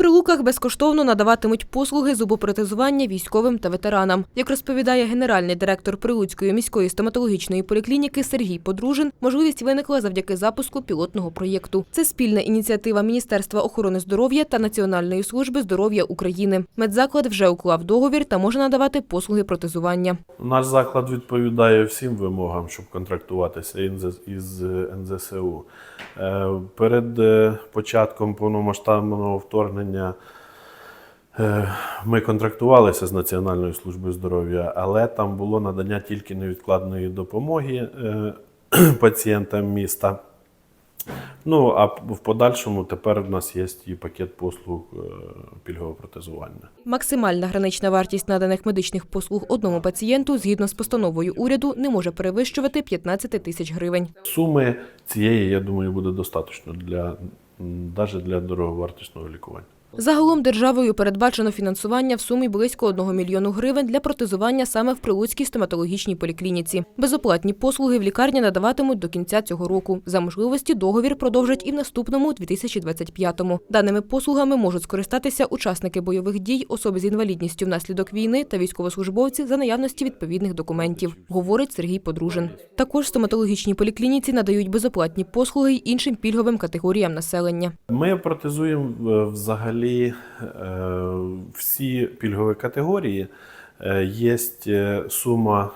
Прилуках безкоштовно надаватимуть послуги зубопротезування військовим та ветеранам. Як розповідає генеральний директор Прилуцької міської стоматологічної поліклініки Сергій Подружин, можливість виникла завдяки запуску пілотного проєкту. Це спільна ініціатива Міністерства охорони здоров'я та Національної служби здоров'я України. Медзаклад вже уклав договір та може надавати послуги протезування. Наш заклад відповідає всім вимогам, щоб контрактуватися із НЗСУ. Е, Перед е, початком повномасштабного вторгнення е, ми контрактувалися з Національною службою здоров'я, але там було надання тільки невідкладної допомоги е, пацієнтам міста. Ну, а в подальшому тепер в нас є і пакет послуг е, пільгового протезування. Максимальна гранична вартість наданих медичних послуг одному пацієнту згідно з постановою уряду не може перевищувати 15 тисяч гривень. Суми цієї, я думаю, буде достатньо для навіть для дороговартісного лікування. Загалом державою передбачено фінансування в сумі близько 1 мільйону гривень для протезування саме в Прилуцькій стоматологічній поліклініці. Безоплатні послуги в лікарні надаватимуть до кінця цього року. За можливості договір продовжать і в наступному 2025-му. Даними послугами можуть скористатися учасники бойових дій, особи з інвалідністю внаслідок війни та військовослужбовці за наявності відповідних документів, говорить Сергій Подружин. Також в стоматологічній поліклініці надають безоплатні послуги й іншим пільговим категоріям населення. Ми протезуємо е, взагалі е, всі пільгові категорії. Е, Є е, сума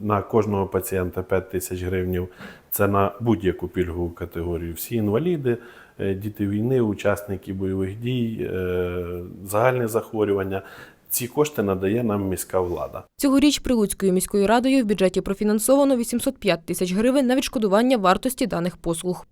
на кожного пацієнта 5 тисяч гривень. Це на будь-яку пільгову категорію. Всі інваліди, діти війни, учасники бойових дій, е, загальні захворювання. Ці кошти надає нам міська влада. Цьогоріч Прилуцькою міською радою в бюджеті профінансовано 805 тисяч гривень на відшкодування вартості даних послуг.